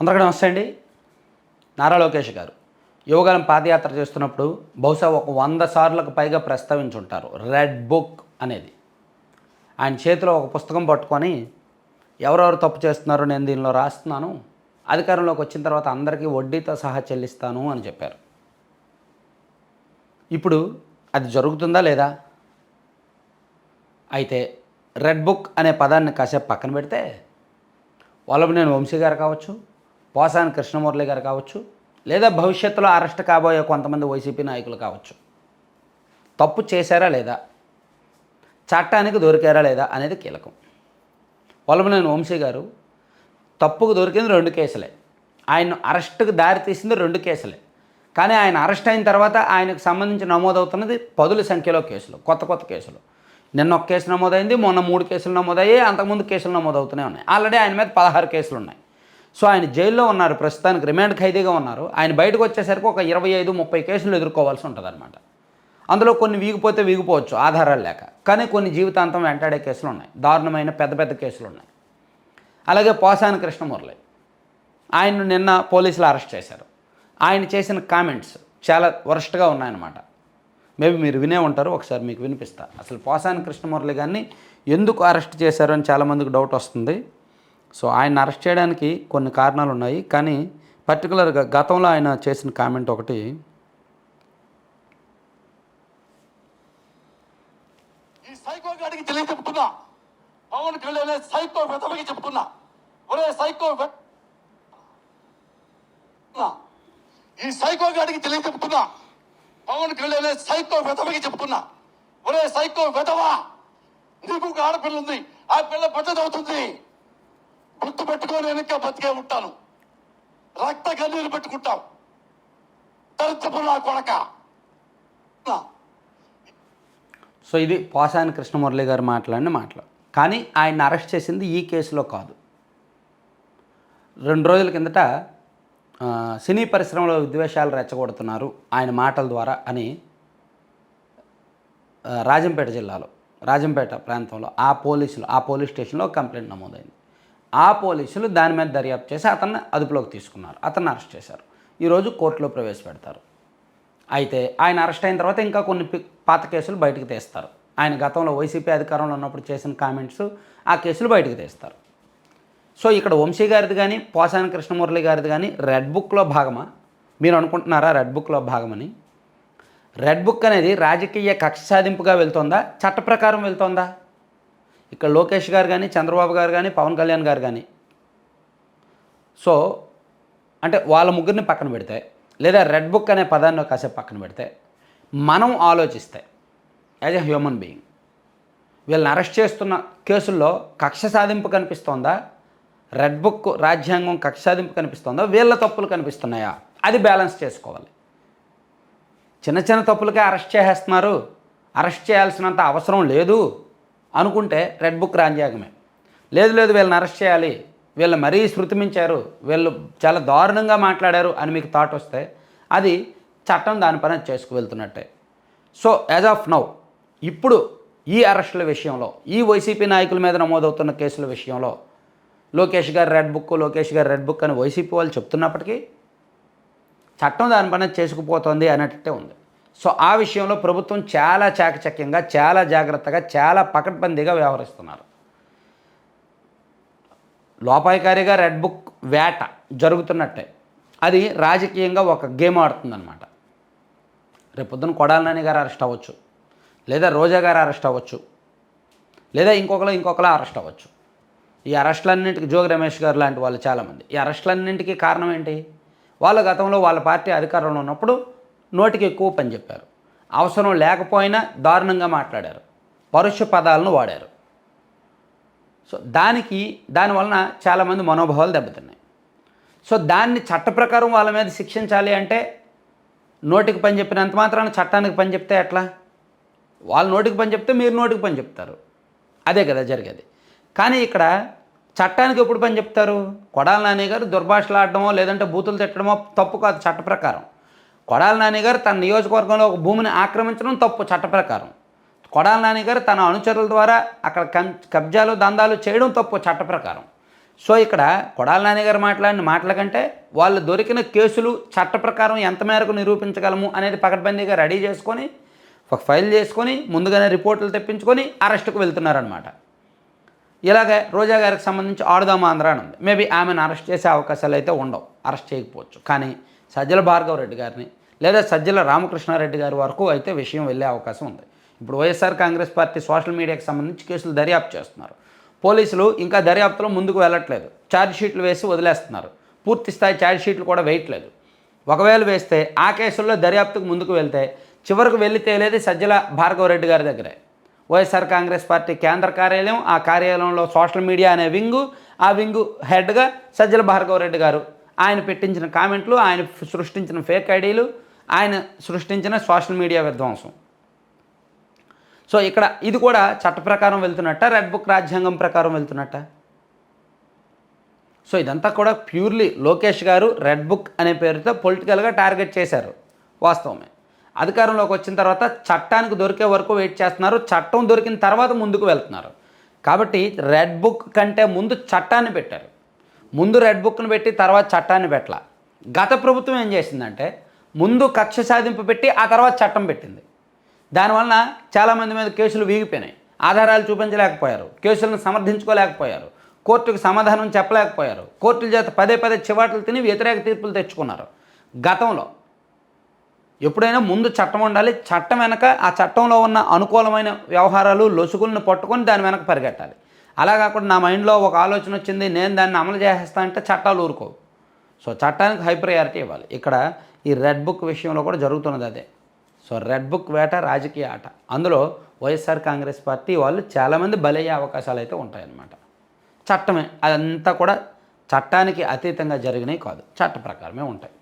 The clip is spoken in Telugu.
అందరికీ నమస్తే అండి. నారా లోకేష్ గారు. యువగాలం పాదయాత్ర చేస్తున్నప్పుడు బహుశా ఒక వంద సార్లకు పైగా ప్రస్తావించుంటారు. రెడ్ బుక్ అనేది. ఆయన చేతిలో ఒక పుస్తకం పట్టుకొని ఎవరెవరు తప్పు చేస్తున్నారో నేను దీనిలో రాస్తున్నాను అధికారంలోకి వచ్చిన తర్వాత అందరికీ వడ్డీతో సహా చెల్లిస్తాను అని చెప్పారు. ఇప్పుడు అది జరుగుతుందా లేదా? అయితే రెడ్ బుక్ అనే పదాన్ని కాసేపు పక్కన పెడితే వల్లభనేని వంశీ గారు కావచ్చు పోసాని కృష్ణమురళి గారు కావచ్చు లేదా భవిష్యత్తులో అరెస్ట్ కాబోయే కొంతమంది వైసీపీ నాయకులు కావచ్చు. తప్పు చేశారా లేదా? చట్టానికి దొరికారా లేదా అనేది కీలకం. వల్లభనేని వంశీ గారు తప్పుకు దొరికింది రెండు కేసులే. ఆయన అరెస్టుకు దారి తీసింది రెండు కేసులే. కానీ ఆయన అరెస్ట్ అయిన తర్వాత ఆయనకు సంబంధించి నమోదవుతున్నది పదుల సంఖ్యలో కేసులు కొత్త కొత్త కేసులు. నిన్న ఒక కేసు నమోదైంది మొన్న మూడు కేసులు నమోదయ్యాయి అంతకుముందు కేసులు నమోదవుతూనే ఉన్నాయి. ఆల్రెడీ ఆయన మీద పదహారు కేసులు ఉన్నాయి. సో ఆయన జైల్లో ఉన్నారు ప్రస్తుతానికి రిమాండ్ ఖైదీగా ఉన్నారు. ఆయన బయటకు వచ్చేసరికి ఒక ఇరవై ఐదు ముప్పై కేసులు ఎదుర్కోవాల్సి ఉంటుంది అనమాట అందులో కొన్ని వీగిపోతే వీగిపోవచ్చు ఆధారాలు లేక. కానీ కొన్ని జీవితాంతం వెంటాడే కేసులు ఉన్నాయి. దారుణమైన పెద్ద పెద్ద కేసులు ఉన్నాయి. అలాగే పోసాని కృష్ణమురళి ఆయన్ను నిన్న పోలీసులు అరెస్ట్ చేశారు. ఆయన చేసిన కామెంట్స్ చాలా వరస్ట్గా ఉన్నాయన్నమాట. మేబీ మీరు వినే ఉంటారు ఒకసారి మీకు వినిపిస్తా. అసలు పోసాని కృష్ణమురళి గారిని ఎందుకు అరెస్ట్ చేశారు అని చాలామందికి డౌట్ వస్తుంది. సో ఆయన అరెస్ట్ చేయడానికి కొన్ని కారణాలు ఉన్నాయి. కానీ పర్టికులర్గా గతంలో ఆయన చేసిన కామెంట్ ఒకటి ఈ సైకో తెలియ చెప్తున్నా పవన్ కళ్యాణ్ సైకో వెతవకి చెప్తున్నా ఒరే సైకో ఈ సైకో గాడికి తెలియ చెప్తున్నా పవన్ కళ్యాణ్ సైకో చెప్తున్నా ఒరే సైకో వెతవా. నీకు ఒక ఆడపిల్ల ఉంది. ఆ పిల్ల పెద్దదవుతుంది గుర్తు పెట్టుకొని వెనక బతికే ఉంటాను. రక్త కన్నీరు పెట్టుకుంటాం. తరచపు నా కొడక. సో ఇది పోసాని కృష్ణమురళి గారు మాట్లాడిన మాటలు. కానీ ఆయన అరెస్ట్ చేసింది ఈ కేసులో కాదు. రెండు రోజుల కిందట సినీ పరిశ్రమలో విద్వేషాలు రెచ్చగొడుతున్నారు ఆయన మాటల ద్వారా అని రాజంపేట జిల్లాలో రాజంపేట ప్రాంతంలో ఆ పోలీసులు ఆ పోలీస్ స్టేషన్లో కంప్లైంట్ నమోదైంది. ఆ పోలీసులు దాని మీద దర్యాప్తు చేసి అతన్ని అదుపులోకి తీసుకున్నారు. అతన్ని అరెస్ట్ చేశారు. ఈరోజు కోర్టులో ప్రవేశపెడతారు. అయితే ఆయన అరెస్ట్ అయిన తర్వాత ఇంకా కొన్ని పాత కేసులు బయటకు తీస్తారు. ఆయన గతంలో వైసీపీ అధికారంలో ఉన్నప్పుడు చేసిన కామెంట్స్ ఆ కేసులు బయటకు తీస్తారు. సో ఇక్కడ వంశీ గారిది కానీ పోసాని కృష్ణమురళి గారిది కానీ రెడ్ బుక్లో భాగమా? మీరు అనుకుంటున్నారా రెడ్ బుక్లో భాగమని? రెడ్ బుక్ అనేది రాజకీయ కక్ష సాధింపుగా వెళ్తోందా? చట్ట ప్రకారం వెళ్తోందా? ఇక్కడ లోకేష్ గారు కానీ చంద్రబాబు గారు కానీ పవన్ కళ్యాణ్ గారు కానీ. సో అంటే వాళ్ళ ముగ్గురిని పక్కన పెడితే లేదా రెడ్ బుక్ అనే పదాన్ని కాసేపు పక్కన పెడితే మనం ఆలోచిస్తే యాజ్ ఎ హ్యూమన్ బీయింగ్ వీళ్ళని అరెస్ట్ చేస్తున్న కేసుల్లో కక్ష సాధింపు కనిపిస్తోందా? రెడ్ బుక్ రాజ్యాంగం కక్ష సాధింపు కనిపిస్తోందా? వీళ్ళ తప్పులు కనిపిస్తున్నాయా? అది బ్యాలెన్స్ చేసుకోవాలి. చిన్న చిన్న తప్పులకే అరెస్ట్ చేసేస్తున్నారు. అరెస్ట్ చేయాల్సినంత అవసరం లేదు. అనుకుంటే రెడ్ బుక్ రాజ్యాంగమే లేదు లేదు వీళ్ళని అరెస్ట్ చేయాలి. వీళ్ళు మరీ శృతిమించారు. వీళ్ళు చాలా దారుణంగా మాట్లాడారు అని మీకు థాట్ వస్తే అది చట్టం దాని పని చేసుకువెళ్తున్నట్టే. చేసుకు వెళ్తున్నట్టే సో యాజ్ ఆఫ్ నౌ ఇప్పుడు ఈ అరెస్టుల విషయంలో ఈ వైసీపీ నాయకుల మీద నమోదవుతున్న కేసుల విషయంలో లోకేష్ గారు రెడ్ బుక్ లోకేష్ గారు రెడ్ బుక్ అని వైసీపీ వాళ్ళు చెప్తున్నప్పటికీ చట్టం దాని పని చేసుకుపోతుంది అన్నట్టే ఉంది. సో ఆ విషయంలో ప్రభుత్వం చాలా చాకచక్యంగా చాలా జాగ్రత్తగా చాలా పకడ్బందీగా వ్యవహరిస్తున్నారు. లోపాయికారిగా రెడ్ బుక్ వేట జరుగుతున్నట్టే. అది రాజకీయంగా ఒక గేమ్ ఆడుతుందన్నమాట. రేపొద్దున కొడాల నాని గారు అరెస్ట్ అవ్వచ్చు. లేదా రోజా గారు అరెస్ట్ అవ్వచ్చు. లేదా ఇంకొకరు ఇంకొకరు అరెస్ట్ అవ్వచ్చు. ఈ అరెస్టులన్నింటికి జోగి రమేష్ గారు లాంటి వాళ్ళు చాలామంది. ఈ అరెస్టులన్నింటికీ కారణం ఏంటి? వాళ్ళ గతంలో వాళ్ళ పార్టీ అధికారంలో ఉన్నప్పుడు నోటికి ఎక్కువ పని చెప్పారు. అవసరం లేకపోయినా దారుణంగా మాట్లాడారు. పరుష పదాలను వాడారు. సో దానికి దానివలన చాలామంది మనోభావాలు దెబ్బతిన్నాయి. సో దాన్ని చట్ట ప్రకారం వాళ్ళ మీద శిక్షించాలి అంటే నోటికి పని చెప్పినంత మాత్రాన చట్టానికి పని చెప్తే ఎట్లా? వాళ్ళు నోటికి పని చెప్తే మీరు నోటికి పని చెప్తారు. అదే కదా జరిగేది. కానీ ఇక్కడ చట్టానికి ఎప్పుడు పని చెప్తారు? కొడాల నాని గారు దుర్భాషలాడటమో లేదంటే బూతులు తిట్టడమో తప్పు కాదు చట్ట ప్రకారం. కొడాల నాని గారు తన నియోజకవర్గంలో ఒక భూమిని ఆక్రమించడం తప్పు చట్ట ప్రకారం. కొడాల నాని గారు తన అనుచరుల ద్వారా అక్కడ కం కబ్జాలు దందాలు చేయడం తప్పు చట్ట ప్రకారం. సో ఇక్కడ కొడాల నాని గారు మాట్లాడిన మాటల కంటే వాళ్ళు దొరికిన కేసులు చట్ట ప్రకారం ఎంత మేరకు నిరూపించగలము అనేది పకడ్బందీగా రెడీ చేసుకొని ఒక ఫైల్ చేసుకొని ముందుగానే రిపోర్టులు తెప్పించుకొని అరెస్టుకు వెళ్తున్నారనమాట ఇలాగే రోజా గారికి సంబంధించి ఆడుదాం ఆంధ్ర అని ఉంది. మేబీ ఆమెను అరెస్ట్ చేసే అవకాశాలు అయితే ఉండవు. అరెస్ట్ చేయకపోవచ్చు. కానీ సజ్జల భార్గవ రెడ్డి గారిని లేదా సజ్జల రామకృష్ణారెడ్డి గారి వరకు అయితే విషయం వెళ్ళే అవకాశం ఉంది. ఇప్పుడు వైఎస్ఆర్ కాంగ్రెస్ పార్టీ సోషల్ మీడియాకి సంబంధించి కేసులు దర్యాప్తు చేస్తున్నారు. పోలీసులు ఇంకా దర్యాప్తులో ముందుకు వెళ్ళట్లేదు. ఛార్జ్ షీట్లు వేసి వదిలేస్తున్నారు. పూర్తి స్థాయి ఛార్జ్ షీట్లు కూడా వేయట్లేదు. ఒకవేళ వేస్తే ఆ కేసుల్లో దర్యాప్తుకు ముందుకు వెళ్తే చివరకు వెళ్ళి తేలేది సజ్జల భార్గవరెడ్డి గారి దగ్గరే. వైఎస్ఆర్ కాంగ్రెస్ పార్టీ కేంద్ర కార్యాలయం ఆ కార్యాలయంలో సోషల్ మీడియా అనే వింగు ఆ వింగు హెడ్గా సజ్జల భార్గవరెడ్డి గారు ఆయన పెట్టించిన కామెంట్లు ఆయన సృష్టించిన ఫేక్ ఐడీలు ఆయన సృష్టించిన సోషల్ మీడియా విధ్వంసం. సో ఇక్కడ ఇది కూడా చట్ట ప్రకారం వెళ్తున్నట్ట రెడ్ బుక్ రాజ్యాంగం ప్రకారం వెళ్తున్నట్ట? సో ఇదంతా కూడా ప్యూర్లీ లోకేష్ గారు రెడ్ బుక్ అనే పేరుతో పొలిటికల్గా టార్గెట్ చేశారు వాస్తవమే. అధికారంలోకి వచ్చిన తర్వాత చట్టానికి దొరికే వరకు వెయిట్ చేస్తున్నారు చట్టం దొరికిన తర్వాత ముందుకు వెళ్తున్నారు. కాబట్టి రెడ్ బుక్ కంటే ముందు చట్టాన్ని పెట్టారు. ముందు రెడ్ బుక్ను పెట్టి తర్వాత చట్టాన్ని పెట్టాల. గత ప్రభుత్వం ఏం చేసిందంటే ముందు కక్ష సాధింపు పెట్టి ఆ తర్వాత చట్టం పెట్టింది. దానివలన చాలామంది మీద కేసులు వీగిపోయినాయి. ఆధారాలు చూపించలేకపోయారు. కేసులను సమర్థించుకోలేకపోయారు. కోర్టుకు సమాధానం చెప్పలేకపోయారు. కోర్టుల చేత పదే పదే చివాట్లు తిని వ్యతిరేక తీర్పులు తెచ్చుకున్నారు. గతంలో ఎప్పుడైనా ముందు చట్టం ఉండాలి చట్టం వెనక ఆ చట్టంలో ఉన్న అనుకూలమైన వ్యవహారాలు లొసుగులను పట్టుకొని దాని వెనక పరిగెట్టాలి. అలా కాకుండా నా మైండ్లో ఒక ఆలోచన వచ్చింది నేను దాన్ని అమలు చేసేస్తా అంటే చట్టాలు ఊరుకోవు. సో చట్టానికి హై ప్రయారిటీ ఇవ్వాలి. ఇక్కడ ఈ రెడ్ బుక్ విషయంలో కూడా జరుగుతున్నది అదే. సో రెడ్ బుక్ వేట రాజకీయ ఆట. అందులో వైఎస్ఆర్ కాంగ్రెస్ పార్టీ వాళ్ళు చాలామంది బలయ్యే అవకాశాలు అయితే ఉంటాయన్నమాట. చట్టమే అదంతా కూడా చట్టానికి అతీతంగా జరిగినవి కాదు. చట్ట ప్రకారమే ఉంటాయి.